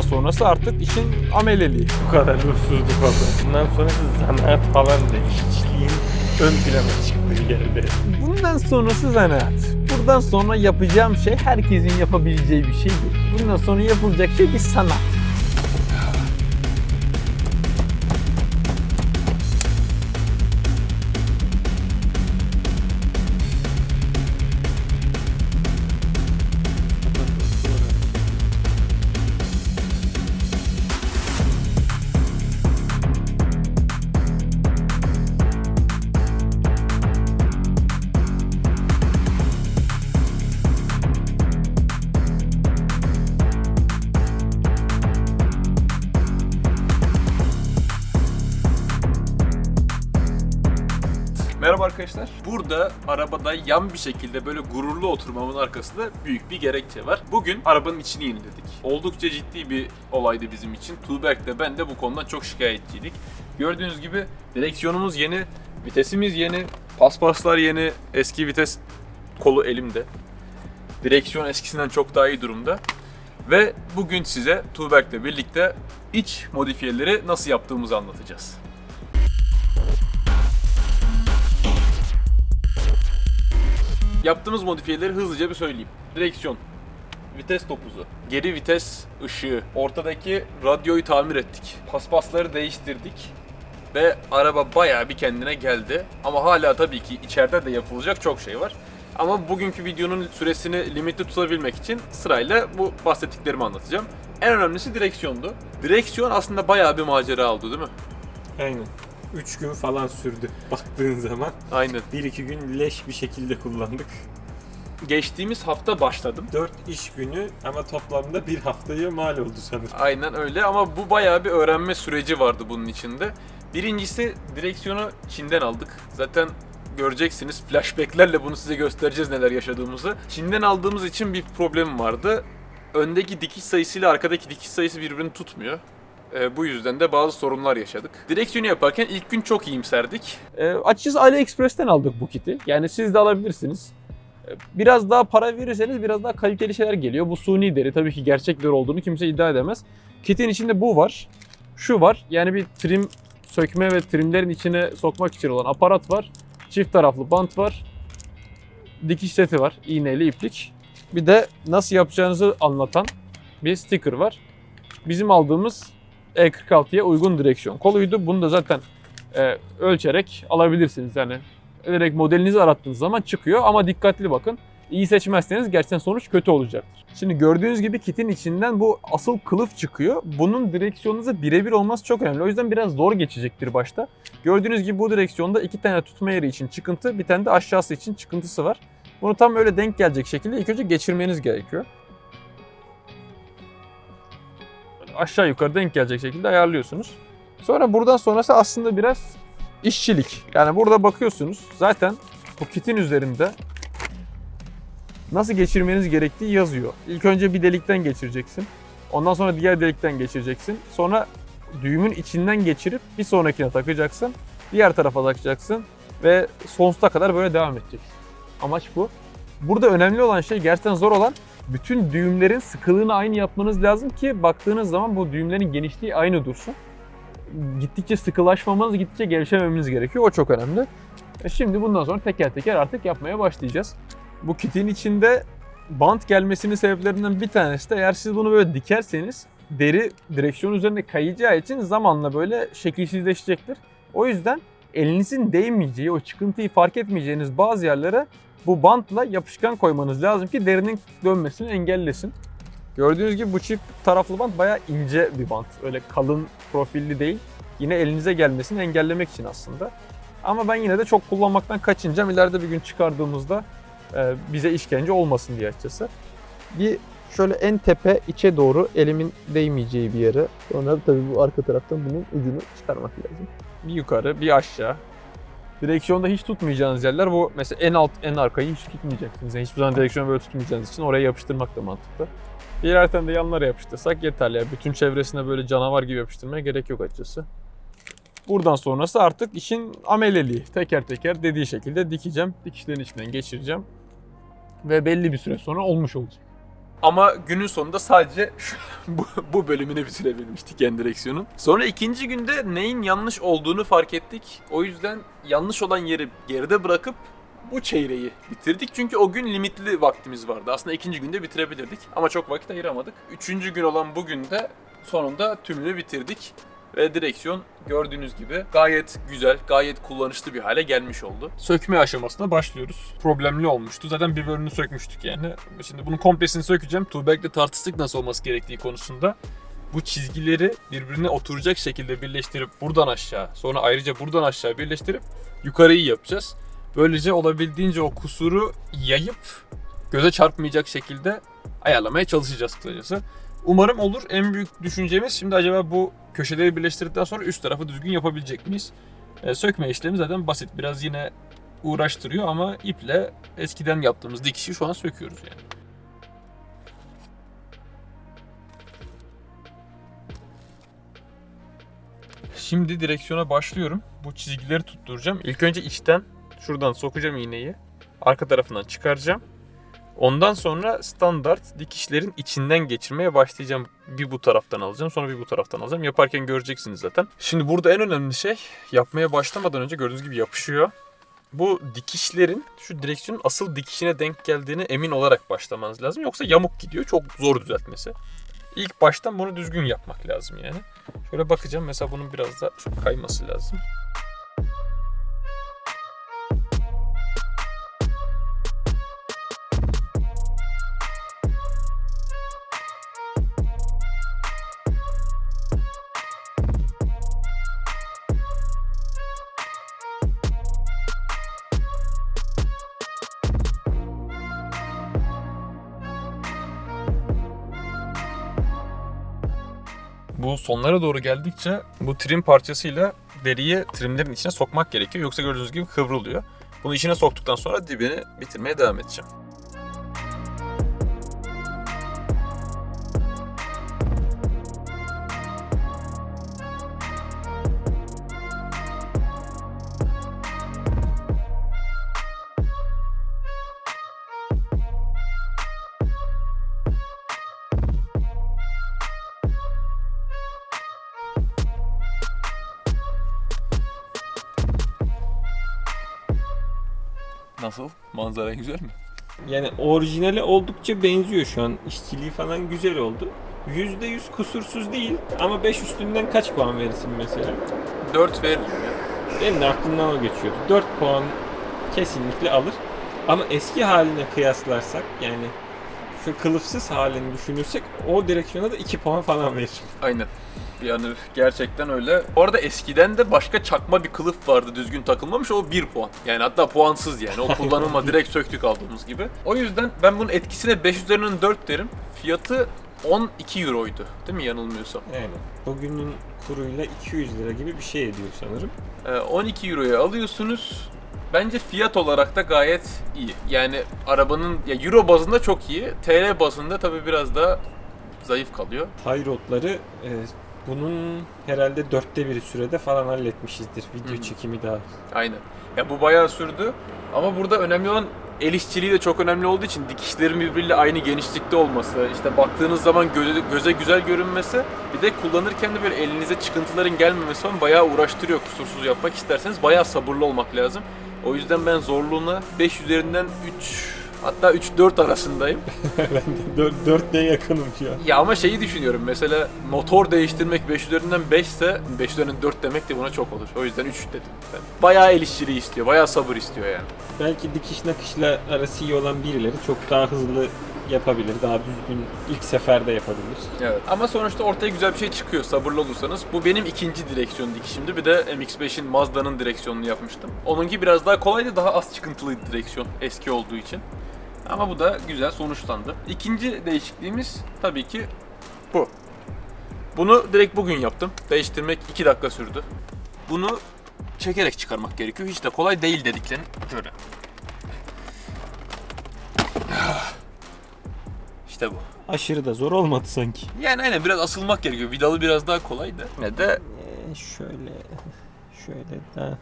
Buradan sonrası artık işin ameleliği. Bu kadar usulsüzlük oldu. Bundan sonrası zanaat falan değil. İşçiliğin ön plana çıktığı geldi. Bundan sonrası zanaat. Buradan sonra yapacağım şey herkesin yapabileceği bir şey değil. Bundan sonra yapılacak şey bir sanat. Arabada yan bir şekilde böyle gururlu oturmamın arkasında büyük bir gerekçe var. Bugün arabanın içini yeniledik. Oldukça ciddi bir olaydı bizim için. Tuğberk de ben de bu konudan çok şikayetçiydik. Gördüğünüz gibi direksiyonumuz yeni, vitesimiz yeni, paspaslar yeni, eski vites kolu elimde. Direksiyon eskisinden çok daha iyi durumda. Ve bugün size Tuğberk'le birlikte iç modifiyeleri nasıl yaptığımızı anlatacağız. Yaptığımız modifiyeleri hızlıca bir söyleyeyim. Direksiyon, vites topuzu, geri vites ışığı, ortadaki radyoyu tamir ettik. Paspasları değiştirdik ve araba bayağı bir kendine geldi. Ama hala tabii ki içeride de yapılacak çok şey var. Ama bugünkü videonun süresini limitli tutabilmek için sırayla bu bahsettiklerimi anlatacağım. En önemlisi direksiyondu. Direksiyon aslında bayağı bir macera oldu değil mi? Aynen. 3 gün falan sürdü baktığın zaman. Aynen. 1-2 gün leş bir şekilde kullandık. Geçtiğimiz hafta başladım. 4 iş günü ama toplamda bir haftaya mal oldu sanırım. Aynen öyle ama bu bayağı bir öğrenme süreci vardı bunun içinde. Birincisi direksiyonu Çin'den aldık. Zaten göreceksiniz flashbacklerle bunu size göstereceğiz neler yaşadığımızı. Çin'den aldığımız için bir problem vardı. Öndeki dikiş sayısıyla arkadaki dikiş sayısı birbirini tutmuyor. Ee, bu yüzden de bazı sorunlar yaşadık. Direksiyonu yaparken ilk gün çok iyimserdik. E, açıkçası AliExpress'ten aldık bu kiti. Yani siz de alabilirsiniz. E, Biraz daha para verirseniz biraz daha kaliteli şeyler geliyor. Bu suni deri tabii ki gerçek deri olduğunu kimse iddia edemez. Kitin içinde bu var. Şu var. Yani bir trim sökme ve trimlerin içine sokmak için olan aparat var. Çift taraflı bant var. Dikiş seti var. iğneli iplik. Bir de nasıl yapacağınızı anlatan bir sticker var. Bizim aldığımız E46'ya uygun direksiyon koluydu. Bunu da zaten e, ölçerek alabilirsiniz. Yani direkt modelinizi arattığınız zaman çıkıyor ama dikkatli bakın. İyi seçmezseniz gerçekten sonuç kötü olacaktır. Şimdi gördüğünüz gibi kitin içinden bu asıl kılıf çıkıyor. Bunun direksiyonunuza birebir olması çok önemli. O yüzden biraz zor geçecektir başta. Gördüğünüz gibi bu direksiyonda iki tane tutma yeri için çıkıntı, bir tane de aşağısı için çıkıntısı var. Bunu tam öyle denk gelecek şekilde ilk önce geçirmeniz gerekiyor. Aşağı yukarı denk gelecek şekilde ayarlıyorsunuz. Sonra buradan sonrası aslında biraz işçilik. Yani burada bakıyorsunuz zaten bu kitin üzerinde nasıl geçirmeniz gerektiği yazıyor. İlk önce bir delikten geçireceksin. Ondan sonra diğer delikten geçireceksin. Sonra düğümün içinden geçirip bir sonrakine takacaksın. Diğer tarafa takacaksın ve sonsuza kadar böyle devam edecek. Amaç bu. Burada önemli olan şey gerçekten zor olan bütün düğümlerin sıkılığını aynı yapmanız lazım ki baktığınız zaman bu düğümlerin genişliği aynı dursun gittikçe sıkılaşmamanız, gittikçe gevşememeniz gerekiyor. O çok önemli. E şimdi bundan sonra teker teker artık yapmaya başlayacağız. Bu kitin içinde bant gelmesinin sebeplerinden bir tanesi de eğer siz bunu böyle dikerseniz deri direksiyon üzerinde kayacağı için zamanla böyle şekilsizleşecektir. O yüzden elinizin değmeyeceği, o çıkıntıyı fark etmeyeceğiniz bazı yerlere bu bantla yapışkan koymanız lazım ki derinin dönmesini engellesin. Gördüğünüz gibi bu çift taraflı bant bayağı ince bir bant. Öyle kalın profilli değil. Yine elinize gelmesini engellemek için aslında. Ama ben yine de çok kullanmaktan kaçınacağım. İleride bir gün çıkardığımızda e, bize işkence olmasın diye açıkçası. Bir şöyle en tepe içe doğru elimin değmeyeceği bir yere. Sonra tabii bu arka taraftan bunun ucunu çıkarmak lazım. Bir yukarı, bir aşağı. Direksiyonda hiç tutmayacağınız yerler bu mesela en alt en arkayı hiç tutmayacaksınız. Yani hiçbir zaman direksiyonu böyle tutmayacağınız için oraya yapıştırmak da mantıklı. Tane de yanlara yapıştırsak yeterli. Yani bütün çevresine böyle canavar gibi yapıştırmaya gerek yok açıkçası. Buradan sonrası artık işin ameleliği. Teker teker dediği şekilde dikeceğim. Dikişlerin içinden geçireceğim. Ve belli bir süre sonra olmuş olacak. Ama günün sonunda sadece bu, bu bölümünü bitirebilmiştik yan direksiyonun. Sonra ikinci günde neyin yanlış olduğunu fark ettik. O yüzden yanlış olan yeri geride bırakıp bu çeyreği bitirdik. Çünkü o gün limitli vaktimiz vardı. Aslında ikinci günde bitirebilirdik ama çok vakit ayıramadık. Üçüncü gün olan bugün de sonunda tümünü bitirdik. Ve direksiyon gördüğünüz gibi gayet güzel, gayet kullanışlı bir hale gelmiş oldu. Sökme aşamasına başlıyoruz. Problemli olmuştu. Zaten bir bölümünü sökmüştük yani. Şimdi bunun komplesini sökeceğim. Tuğberk'le tartıştık nasıl olması gerektiği konusunda. Bu çizgileri birbirine oturacak şekilde birleştirip buradan aşağı, sonra ayrıca buradan aşağı birleştirip yukarıyı yapacağız. Böylece olabildiğince o kusuru yayıp göze çarpmayacak şekilde ayarlamaya çalışacağız kısacası. Umarım olur. En büyük düşüncemiz şimdi acaba bu köşeleri birleştirdikten sonra üst tarafı düzgün yapabilecek miyiz? E, sökme işlemi zaten basit. Biraz yine uğraştırıyor ama iple eskiden yaptığımız dikişi şu an söküyoruz yani. Şimdi direksiyona başlıyorum. Bu çizgileri tutturacağım. İlk önce içten şuradan sokacağım iğneyi. Arka tarafından çıkaracağım. Ondan sonra standart dikişlerin içinden geçirmeye başlayacağım. Bir bu taraftan alacağım, sonra bir bu taraftan alacağım. Yaparken göreceksiniz zaten. Şimdi burada en önemli şey yapmaya başlamadan önce gördüğünüz gibi yapışıyor. Bu dikişlerin şu direksiyonun asıl dikişine denk geldiğine emin olarak başlamanız lazım. Yoksa yamuk gidiyor. Çok zor düzeltmesi. İlk baştan bunu düzgün yapmak lazım yani. Şöyle bakacağım. Mesela bunun biraz da kayması lazım. Bu sonlara doğru geldikçe bu trim parçasıyla deriyi trimlerin içine sokmak gerekiyor. Yoksa gördüğünüz gibi kıvrılıyor. Bunu içine soktuktan sonra dibini bitirmeye devam edeceğim. Nasıl? Manzara güzel mi? Yani orijinali oldukça benziyor şu an. İşçiliği falan güzel oldu. %100 kusursuz değil ama 5 üstünden kaç puan verirsin mesela? 4 veririm ya. Benim de aklımdan o geçiyordu. 4 puan kesinlikle alır. Ama eski haline kıyaslarsak yani şu kılıfsız halini düşünürsek o direksiyona da 2 puan falan veririm. Aynen. Yani gerçekten öyle. Orada eskiden de başka çakma bir kılıf vardı düzgün takılmamış o 1 puan. Yani hatta puansız yani. O kullanılma direkt söktük aldığımız gibi. O yüzden ben bunun etkisine 5 üzerinden 4 derim. Fiyatı 12 euroydu. Değil mi yanılmıyorsam? Yani bugünün kuruyla 200 lira gibi bir şey ediyor sanırım. Ee, 12 euroya alıyorsunuz. Bence fiyat olarak da gayet iyi. Yani arabanın ya euro bazında çok iyi. TL bazında tabii biraz daha zayıf kalıyor. High rodları e, bunun herhalde dörtte biri sürede falan halletmişizdir. Video Hı hı. çekimi daha. Aynen. Ya bu bayağı sürdü. Ama burada önemli olan el işçiliği de çok önemli olduğu için dikişlerin birbiriyle aynı genişlikte olması, işte baktığınız zaman göze, göze güzel görünmesi, bir de kullanırken de böyle elinize çıkıntıların gelmemesi falan bayağı uğraştırıyor kusursuz yapmak isterseniz bayağı sabırlı olmak lazım. O yüzden ben zorluğuna 5 üzerinden 3 hatta 3-4 arasındayım. ben de 4'te yakınım şu an. Ya ama şeyi düşünüyorum mesela motor değiştirmek 5 üzerinden 5 ise 5 üzerinden 4 demek de buna çok olur. O yüzden 3 dedim ben. Bayağı el işçiliği istiyor, bayağı sabır istiyor yani. Belki dikiş nakışla arası iyi olan birileri çok daha hızlı yapabilir. Daha düzgün ilk seferde yapabilir. Evet. Ama sonuçta ortaya güzel bir şey çıkıyor sabırlı olursanız. Bu benim ikinci direksiyon dikişimdi. Bir de MX-5'in Mazda'nın direksiyonunu yapmıştım. Onunki biraz daha kolaydı, daha az çıkıntılıydı direksiyon eski olduğu için. Ama bu da güzel sonuçlandı. İkinci değişikliğimiz tabii ki bu. Bunu direkt bugün yaptım. Değiştirmek 2 dakika sürdü. Bunu çekerek çıkarmak gerekiyor. Hiç de kolay değil dediklerini şöyle. İşte bu. Aşırı da zor olmadı sanki. Yani aynen biraz asılmak gerekiyor. Vidalı biraz daha kolay da. Ne de Ee, şöyle şöyle daha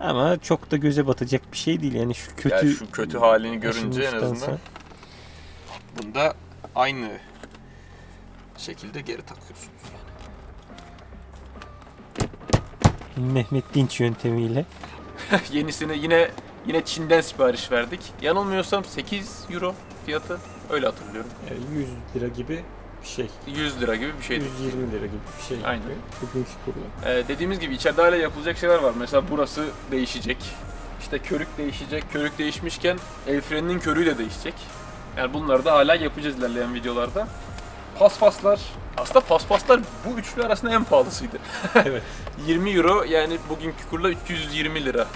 ama çok da göze batacak bir şey değil yani şu kötü yani şu kötü halini görünce en azından bunda aynı şekilde geri takıyorsunuz. Mehmet Dinç yöntemiyle. Yenisini yine yine Çin'den sipariş verdik. Yanılmıyorsam 8 euro fiyatı. Öyle hatırlıyorum. 100 lira gibi bir şey. 100 lira gibi bir şeydi. 120 lira gibi bir şey. Aynen. Bugünkü kurla. Ee, dediğimiz gibi içeride hala yapılacak şeyler var. Mesela burası değişecek. İşte körük değişecek. Körük değişmişken el freninin körüğü de değişecek. Yani bunları da hala yapacağız ilerleyen videolarda. Paspaslar. Aslında paspaslar bu üçlü arasında en pahalısıydı. evet. 20 euro yani bugünkü kurla 320 lira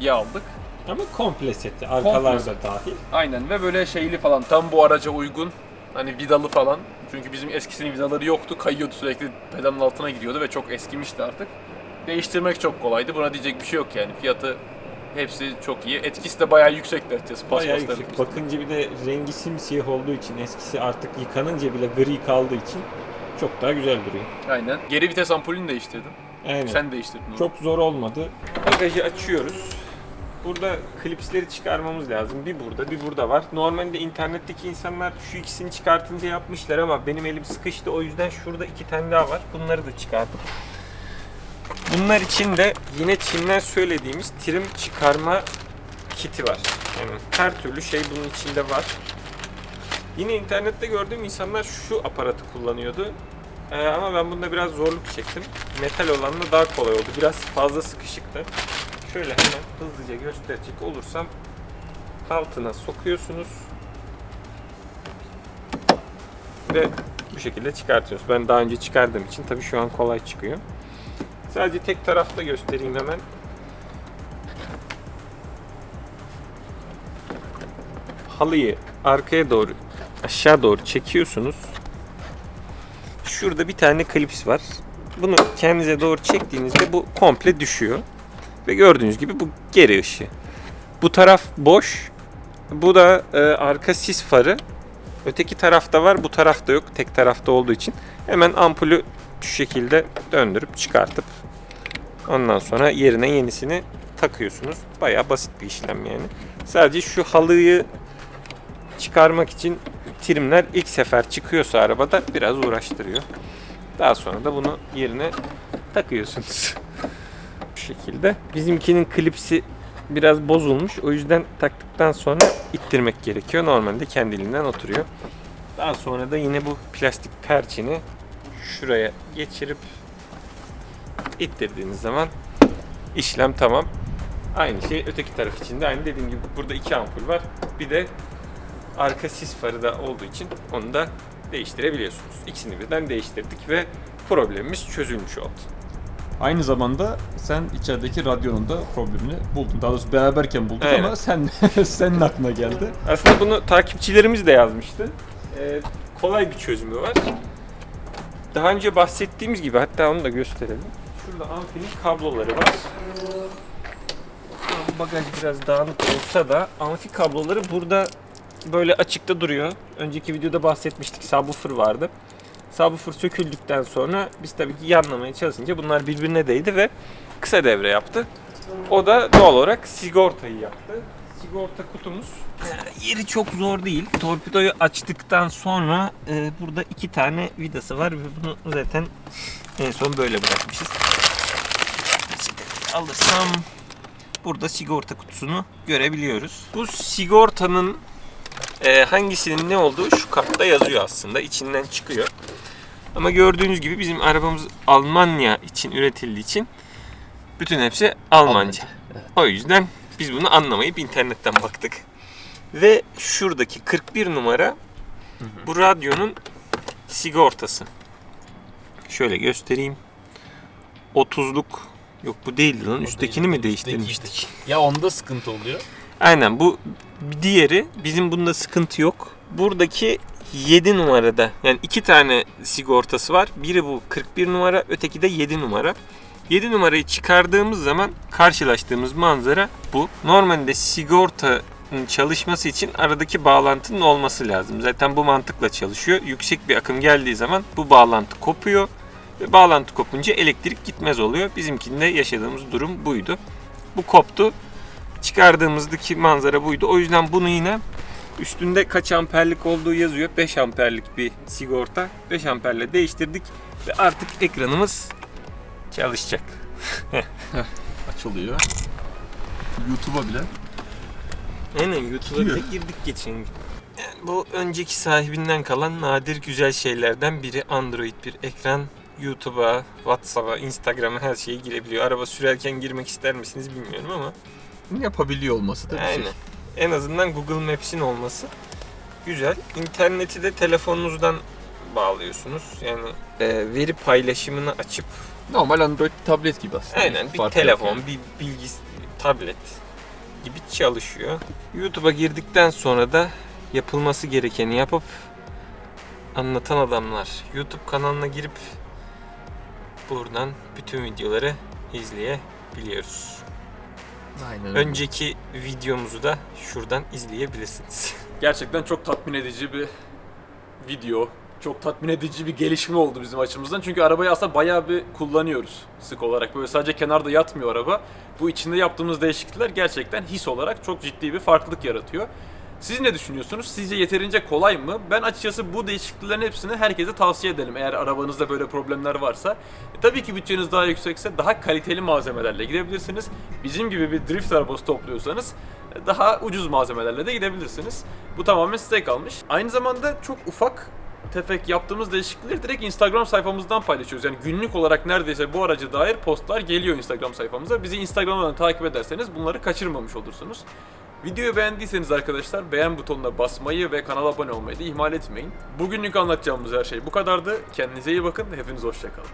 ya aldık. Ama komple seti. Arkalar Komple. da dahil. Aynen ve böyle şeyli falan tam bu araca uygun. Hani vidalı falan. Çünkü bizim eskisinin vidaları yoktu. Kayıyordu sürekli pedalın altına gidiyordu ve çok eskimişti artık. Değiştirmek çok kolaydı. Buna diyecek bir şey yok yani. Fiyatı hepsi çok iyi. Etkisi de bayağı yüksekti açıkçası. Bayağı paspasların. yüksek. Bakınca bir de rengi simsiyah olduğu için eskisi artık yıkanınca bile gri kaldığı için çok daha güzel duruyor. Aynen. Geri vites ampulünü değiştirdim. Aynen. Sen değiştirdin onu. Çok zor olmadı. Bagajı açıyoruz. Burada klipsleri çıkarmamız lazım. Bir burada, bir burada var. Normalde internetteki insanlar şu ikisini çıkartınca yapmışlar ama benim elim sıkıştı. O yüzden şurada iki tane daha var. Bunları da çıkardım. Bunlar için de yine Çin'den söylediğimiz trim çıkarma kiti var. Yani her türlü şey bunun içinde var. Yine internette gördüğüm insanlar şu aparatı kullanıyordu. Ee, ama ben bunda biraz zorluk çektim. Metal olanla daha kolay oldu. Biraz fazla sıkışıktı. Şöyle hemen hızlıca gösterecek olursam altına sokuyorsunuz ve bu şekilde çıkartıyorsunuz. Ben daha önce çıkardığım için tabii şu an kolay çıkıyor. Sadece tek tarafta göstereyim hemen. Halıyı arkaya doğru aşağı doğru çekiyorsunuz. Şurada bir tane klips var. Bunu kendinize doğru çektiğinizde bu komple düşüyor. Ve gördüğünüz gibi bu geri ışığı. Bu taraf boş. Bu da e, arka sis farı. Öteki tarafta var, bu tarafta yok. Tek tarafta olduğu için. Hemen ampulü şu şekilde döndürüp çıkartıp ondan sonra yerine yenisini takıyorsunuz. Bayağı basit bir işlem yani. Sadece şu halıyı çıkarmak için trimler ilk sefer çıkıyorsa arabada biraz uğraştırıyor. Daha sonra da bunu yerine takıyorsunuz. Bu şekilde. Bizimkinin klipsi biraz bozulmuş. O yüzden taktıktan sonra ittirmek gerekiyor. Normalde kendiliğinden oturuyor. Daha sonra da yine bu plastik perçini şuraya geçirip ittirdiğiniz zaman işlem tamam. Aynı şey öteki taraf için de aynı dediğim gibi burada iki ampul var. Bir de arka sis farı da olduğu için onu da değiştirebiliyorsunuz. İkisini birden değiştirdik ve problemimiz çözülmüş oldu. Aynı zamanda sen içerideki radyonun da problemini buldun. Daha doğrusu beraberken bulduk Evet. ama sen senin aklına geldi. Aslında bunu takipçilerimiz de yazmıştı. Ee, kolay bir çözümü var. Daha önce bahsettiğimiz gibi hatta onu da gösterelim. Şurada amfinin kabloları var. Bagaj biraz dağınık olsa da amfi kabloları burada böyle açıkta duruyor. Önceki videoda bahsetmiştik subwoofer vardı. Subwoofer söküldükten sonra biz tabii ki yanlamaya çalışınca bunlar birbirine değdi ve kısa devre yaptı. O da doğal olarak sigortayı yaptı. Sigorta kutumuz e, yeri çok zor değil. Torpidoyu açtıktan sonra e, burada iki tane vidası var ve bunu zaten en son böyle bırakmışız. Alırsam burada sigorta kutusunu görebiliyoruz. Bu sigortanın e, hangisinin ne olduğu şu kapta yazıyor aslında. İçinden çıkıyor. Ama gördüğünüz gibi bizim arabamız Almanya için üretildiği için bütün hepsi Almanca. O yüzden biz bunu anlamayıp internetten baktık. Ve şuradaki 41 numara bu radyonun sigortası. Şöyle göstereyim. 30'luk yok bu değildi lan. Üsttekini mi değiştirmiştik? Ya onda sıkıntı oluyor. Aynen bu diğeri bizim bunda sıkıntı yok. Buradaki 7 numarada yani iki tane sigortası var. Biri bu 41 numara öteki de 7 numara. 7 numarayı çıkardığımız zaman karşılaştığımız manzara bu. Normalde sigortanın çalışması için aradaki bağlantının olması lazım. Zaten bu mantıkla çalışıyor. Yüksek bir akım geldiği zaman bu bağlantı kopuyor. Ve bağlantı kopunca elektrik gitmez oluyor. Bizimkinde yaşadığımız durum buydu. Bu koptu çıkardığımızdaki manzara buydu. O yüzden bunu yine Üstünde kaç amperlik olduğu yazıyor. 5 amperlik bir sigorta. 5 amperle değiştirdik ve artık ekranımız çalışacak. Açılıyor. YouTube'a bile. Aynen YouTube'a bile girdik geçen gün. Yani bu önceki sahibinden kalan nadir güzel şeylerden biri Android bir ekran. YouTube'a, WhatsApp'a, Instagram'a her şeye girebiliyor. Araba sürerken girmek ister misiniz bilmiyorum ama Yapabiliyor olması da bir Aynen. şey. En azından Google Maps'in olması güzel. İnterneti de telefonunuzdan bağlıyorsunuz. Yani e, veri paylaşımını açıp Normal Android tablet gibi aslında. aynen bir Farkı yok telefon, yani. bir bilgis tablet gibi çalışıyor. YouTube'a girdikten sonra da yapılması gerekeni yapıp anlatan adamlar YouTube kanalına girip buradan bütün videoları izleyebiliyoruz. Aynen. Önceki videomuzu da şuradan izleyebilirsiniz. Gerçekten çok tatmin edici bir video. Çok tatmin edici bir gelişme oldu bizim açımızdan. Çünkü arabayı aslında bayağı bir kullanıyoruz sık olarak. Böyle sadece kenarda yatmıyor araba. Bu içinde yaptığımız değişiklikler gerçekten his olarak çok ciddi bir farklılık yaratıyor. Siz ne düşünüyorsunuz? Sizce yeterince kolay mı? Ben açıkçası bu değişikliklerin hepsini herkese tavsiye ederim eğer arabanızda böyle problemler varsa. E, tabii ki bütçeniz daha yüksekse daha kaliteli malzemelerle gidebilirsiniz. Bizim gibi bir drift arabası topluyorsanız e, daha ucuz malzemelerle de gidebilirsiniz. Bu tamamen size kalmış. Aynı zamanda çok ufak tefek yaptığımız değişiklikleri direkt Instagram sayfamızdan paylaşıyoruz. Yani günlük olarak neredeyse bu araca dair postlar geliyor Instagram sayfamıza. Bizi Instagram'dan takip ederseniz bunları kaçırmamış olursunuz. Videoyu beğendiyseniz arkadaşlar beğen butonuna basmayı ve kanala abone olmayı da ihmal etmeyin. Bugünlük anlatacağımız her şey bu kadardı. Kendinize iyi bakın. Hepiniz hoşçakalın.